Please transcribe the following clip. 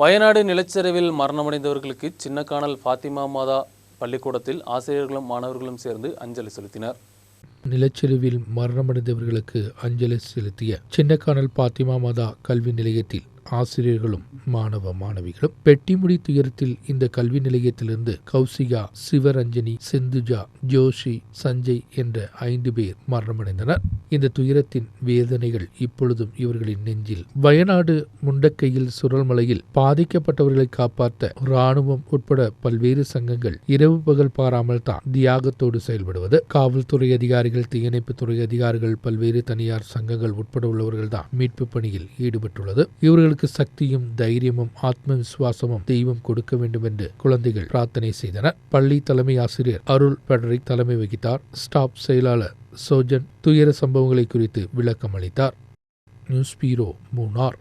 வயநாடு நிலச்சரிவில் மரணமடைந்தவர்களுக்கு சின்னக்கானல் ஃபாத்திமா மாதா பள்ளிக்கூடத்தில் ஆசிரியர்களும் மாணவர்களும் சேர்ந்து அஞ்சலி செலுத்தினர். நிலச்சரிவில் மரணமடைந்தவர்களுக்கு அஞ்சலி செலுத்திய சின்னக்கானல் பாத்திமா மாதா கல்வி நிலையத்தில் ஆசிரியர்களும் மாணவ மாணவிகளும் பெட்டிமுடி துயரத்தில் இந்த கல்வி நிலையத்திலிருந்து கௌசிகா சிவரஞ்சனி செந்துஜா ஜோஷி சஞ்சய் என்ற ஐந்து பேர் மரணமடைந்தனர். இந்த துயரத்தின் வேதனைகள் இப்பொழுதும் இவர்களின் நெஞ்சில். வயநாடு முண்டக்கையில் சுரல்மலையில் பாதிக்கப்பட்டவர்களை காப்பாற்ற இராணுவம் உட்பட பல்வேறு சங்கங்கள் இரவு பகல் பாராமல் தான் தியாகத்தோடு செயல்படுவது. காவல்துறை அதிகாரி அதிகாரிகள் தீயணைப்புத்துறை அதிகாரிகள் பல்வேறு தனியார் சங்கங்கள் உட்பட உள்ளவர்கள்தான் மீட்பு பணியில் ஈடுபட்டுள்ளது. இவர்களுக்கு சக்தியும் தைரியமும் ஆத்ம விசுவாசமும் தெய்வம் கொடுக்க வேண்டும் என்று குழந்தைகள் பிரார்த்தனை செய்தனர். பள்ளி தலைமை ஆசிரியர் அருள் பெடரிக் தலைமை வகித்தார். ஸ்டாப் செயலாளர் சோஜன் துயர சம்பவங்களை குறித்து விளக்கம் அளித்தார் நியூஸ் பீரோ மூனார்.